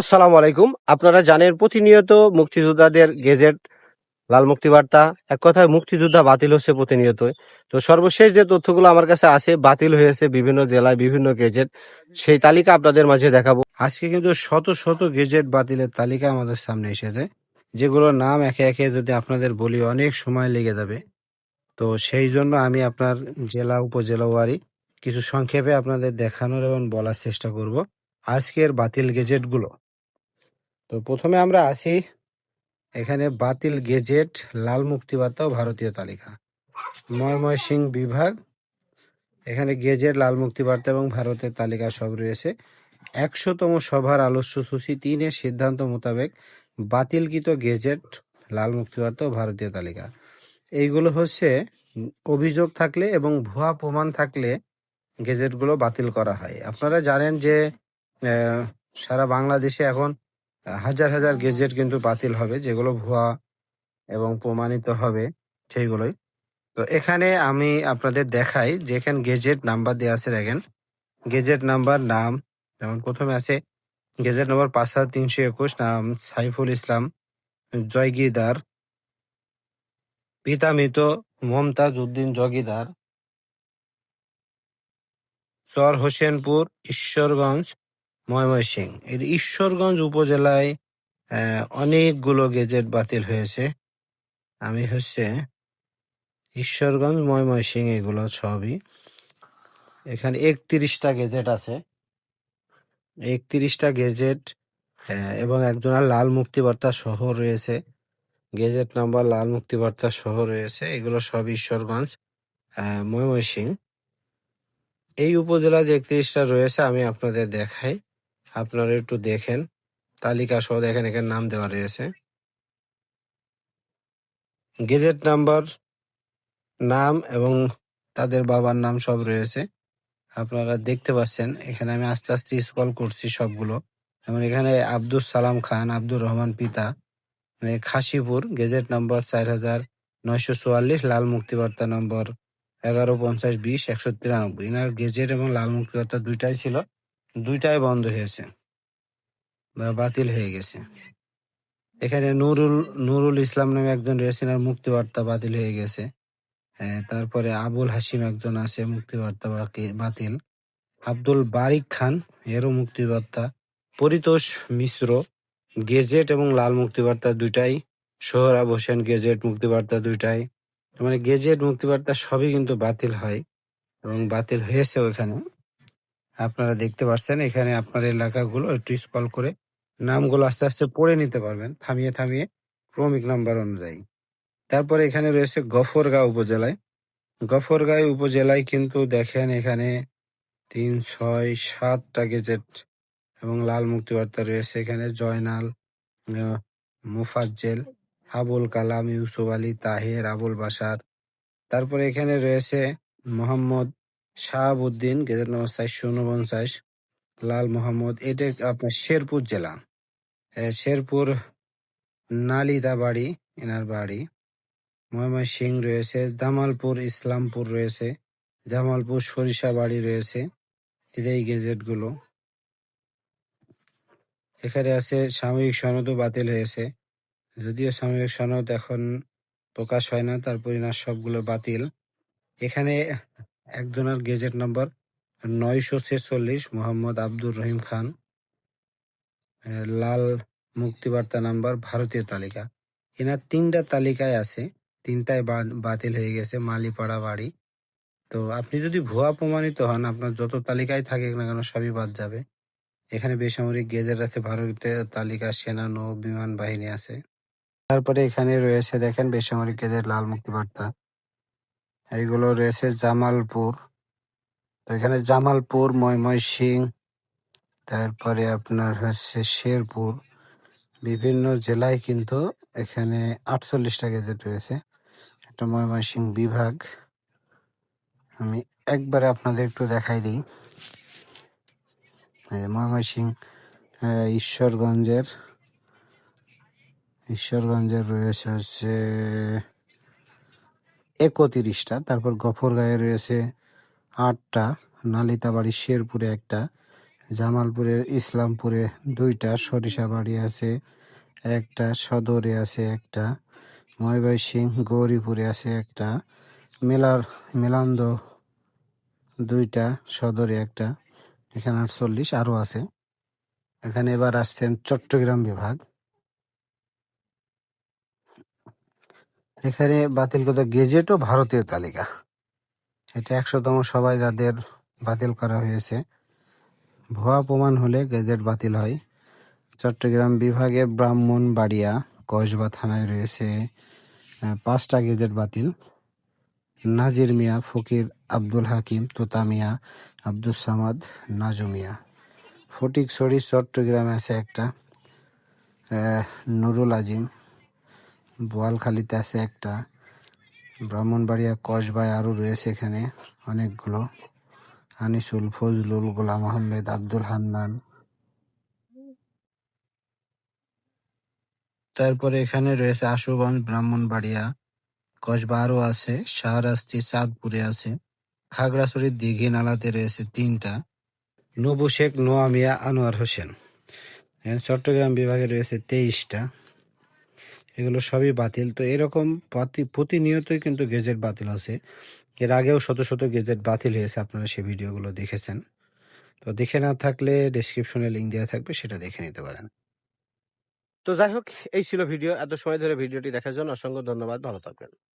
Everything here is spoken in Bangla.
আসসালামু আলাইকুম। আপনারা জানেন প্রতিনিয়ত মুক্তিযোদ্ধাদের গেজেট, লাল মুক্তি বার্তা এক কথায় মুক্তিযোদ্ধা বাতিল হচ্ছে প্রতিনিয়ত। তো সর্বশেষ যে তথ্যগুলো আমার কাছে আছে, বাতিল হয়েছে বিভিন্ন জেলায় বিভিন্ন গেজেট, সেই তালিকা আপনাদের মাঝে দেখাবো। আজকে কিন্তু শত শত গেজেট বাতিলের তালিকা আমাদের সামনে এসেছে, যেগুলোর নাম একে একে যদি আপনাদের বলি অনেক সময় লেগে যাবে। তো সেই জন্য আমি আপনার জেলা, উপজেলা ওয়ারি কিছু সংক্ষেপে আপনাদের দেখানোর এবং বলার চেষ্টা করব আজকের বাতিল গেজেটগুলো। তো প্রথমে আমরা আসি এখানে বাতিল গেজেট, লাল মুক্তিবার্তা ও ভারতীয় তালিকা। ময়মনসিংহ বিভাগ, এখানে গেজেট, লাল মুক্তিবার্তা এবং ভারতের তালিকা সব রয়েছে। একশোতম সভার আলোচ্য সূচি তিনের সিদ্ধান্ত মোতাবেক বাতিলকৃত গেজেট, লাল মুক্তিবার্তা ও ভারতীয় তালিকা। এইগুলো হচ্ছে অভিযোগ থাকলে এবং ভুয়া প্রমাণ থাকলে গেজেটগুলো বাতিল করা হয়। আপনারা জানেন যে সারা বাংলাদেশে এখন হাজার হাজার গেজেট কিন্তু বাতিল হবে, যেগুলো ভুয়া এবং প্রমাণিত হবে সেইগুলোই। তো এখানে আমি আপনাদের দেখাই যে এখানে গেজেট নাম্বার দেওয়া আছে, দেখেন। গেজেট নাম্বার, নাম, যেমন প্রথমে আছে, গেজেট নম্বর পাঁচ হাজার তিনশো একুশ, নাম সাইফুল ইসলাম জয়গিদার পিতা মৃত মমতাজ উদ্দিন জগিদার চর হোসেনপুর, ঈশ্বরগঞ্জ ময়মনসিংহ। এর ঈশ্বরগঞ্জ উপজেলায় অনেকগুলো গেজেট বাতিল হয়েছে। আমি হচ্ছে ঈশ্বরগঞ্জ ময়মনসিংহ এগুলো সবই। এখানে একত্রিশটা গেজেট আছে। একত্রিশটা গেজেট এবং একজনের লাল মুক্তিবার্তা সহ রয়েছে। গেজেট নাম্বার লাল মুক্তিবার্তা সহ রয়েছে। এগুলো সব ঈশ্বরগঞ্জ আহ, ময়মনসিংহ। এই উপজেলা যে একত্রিশটা রয়েছে আমি আপনাদের দেখাই। আপনারা একটু দেখেন। তালিকা সহ দেখেন এখানে নাম দেওয়া রয়েছে। গেজেট নাম্বার, নাম এবং তাদের বাবার নাম সব রয়েছে। আপনারা দেখতে পাচ্ছেন, এখানে আমি আস্তে আস্তে স্ক্রল করছি সবগুলো। যেমন এখানে আব্দুল সালাম খান, আব্দুর রহমান পিতা। খাসিপুর, গেজেট নাম্বার চার হাজার নয়শো চুয়াল্লিশ, লাল মুক্তিবার্তা নম্বর এগারো পঞ্চাশ বিশ, একশো তিরানব্বই। এনার গেজেট এবং লাল মুক্তিবার্তা দুইটাই ছিল। দুইটাই বন্ধ হয়েছে, বা বাতিল হয়ে গেছে। এখানে নুরুল নুরুল ইসলাম নামে একজন রয়েছে এনার মুক্তিবার্তা বাতিল হয়ে গেছে। তারপরে আবুল হাসিম একজন আছে, মুক্তিবার্তা বাতিল। আব্দুল বারিক খান, এরও মুক্তিবার্তা। পরিতোষ মিশ্র, গেজেট এবং লাল মুক্তিবার্তা দুইটাই। সোহরাব হোসেন, গেজেট মুক্তিবার্তা দুইটাই। মানে গেজেট মুক্তিবার্তা সবই কিন্তু বাতিল হয় এবং বাতিল হয়েছে ওখানে আপনারা দেখতে পাচ্ছেন এখানে আপনার এলাকাগুলো একটু স্কল করে নামগুলো আস্তে আস্তে পড়ে নিতে পারবেন, থামিয়ে থামিয়ে ক্রমিক নাম্বার অনুযায়ী। তারপরে এখানে রয়েছে গফরগাঁও উপজেলায়। গফরগাঁও উপজেলায় কিন্তু দেখেন এখানে তিন, ছয়, সাতটা গেজেট এবং লাল মুক্তিবার্তা রয়েছে। এখানে জয়নাল মুফাজ্জেল, আবুল কালাম, ইউসুফ আলী, তাহের, আবুল বাসার তারপরে এখানে রয়েছে মোহাম্মদ শাহাবুদ্দিন, গেজেট নম্বর চারশো উনপঞ্চাশ লাল মোহাম্মদ, এটা আপনার শেরপুর জেলা। শেরপুর নালিদা বাড়ি এনার বাড়ি। ময়মনসিং রয়েছে, জামালপুর ইসলামপুর রয়েছে, জামালপুর সরিষা বাড়ি রয়েছে, এদের গেজেটগুলো এখানে আছে, সাময়িক সনদও বাতিল হয়েছে। যদিও সাময়িক সনদ এখন প্রকাশ হয় না তার না সবগুলো বাতিল। এখানে একজনের গেজেট নাম্বার নয়শো ছেচল্লিশ, মোহাম্মদ আব্দুর রহিম খান। লাল মুক্তিবার্তা নাম্বার, ভারতীয় তালিকা। এনার তিনটা তালিকায় আছে তিনটায় বাতিল হয়ে গেছে, মালিপাড়া বাড়ি। তো আপনি যদি ভুয়া প্রমাণিত হন, আপনার যত তালিকায় থাকে না কেন, সবই বাদ যাবে। এখানে বেসামরিক গেজেট আছে ভারতের তালিকা সেনা, নৌ, বিমান বাহিনী আছে। তারপরে এখানে রয়েছে, দেখেন বেসামরিক গেজেট, লাল মুক্তিবার্তা। এইগুলো রয়েছে জামালপুর। এখানে জামালপুর ময়মনসিং তারপরে আপনার হচ্ছে শেরপুর। বিভিন্ন জেলায় কিন্তু এখানে আটচল্লিশটা গেজেট রয়েছে। একটা ময়মনসিং বিভাগ। আমি একবারে আপনাদের একটু দেখাই দিই। ময়মনসিং ঈশ্বরগঞ্জের। ঈশ্বরগঞ্জের রয়েছে হচ্ছে একত্রিশটা, তারপর গফরগাঁয়ে রয়েছে আটটা, নালিতাবাড়ি, শেরপুরে একটা, জামালপুরে, ইসলামপুরে দুইটা, সরিষাবাড়ি আছে একটা, সদরে আছে একটা ময়বাই সিং গৌরীপুরে আছে একটা, মেলার, মেলান্দ দুইটা, সদরে একটা, এখানে আটচল্লিশ আরও আছে। এখানে এবার আসছেন চট্টগ্রাম বিভাগ। এখানে বাতিলকৃত গেজেটও ভারতীয় তালিকা। এটা একশোতম সবাই যাদের বাতিল করা হয়েছে। ভুয়া প্রমাণ হলে গেজেট বাতিল হয়। চট্টগ্রাম বিভাগে ব্রাহ্মণবাড়িয়া, কসবা থানায় রয়েছে পাঁচটা গেজেট বাতিল। নাজির মিয়া, ফকির আব্দুল হাকিম, তোতা মিয়া আব্দুল সামাদ, নাজু মিয়া। ফটিকছড়ি চট্টগ্রামে আছে একটা নুরুল আজিম। বোয়ালখালীতে আছে একটা। ব্রাহ্মণবাড়িয়া কসবায় আরও রয়েছে এখানে অনেকগুলো। আনিসুল ফজলুল গোলাম আহমেদ, আব্দুল হান্নান। তারপরে এখানে রয়েছে আশুগঞ্জ, ব্রাহ্মণবাড়িয়া, কসবা আরও আছে, শাহরাস্তি, চাঁদপুরে আছে, খাগড়াছড়ির দিঘি নালাতে রয়েছে তিনটা। নবু শেখ নোয়া মিয়া আনোয়ার হোসেন। চট্টগ্রাম বিভাগে রয়েছে তেইশটা। এগুলো সবই বাতিল। তো এরকম প্রতি- প্রতিনিয়তই কিন্তু গেজেট বাতিল আছে। এর আগেও শত শত গেজেট বাতিল হয়েছে, আপনারা সেই ভিডিওগুলো দেখেছেন। তো দেখে না থাকলে ডিসক্রিপশনে লিঙ্ক দেওয়া থাকবে, সেটা দেখে নিতে পারেন। তো যাই হোক, এই ছিল ভিডিও। এত সময় ধরে ভিডিওটি দেখার জন্য অসংখ্য ধন্যবাদ। ভালো থাকবেন।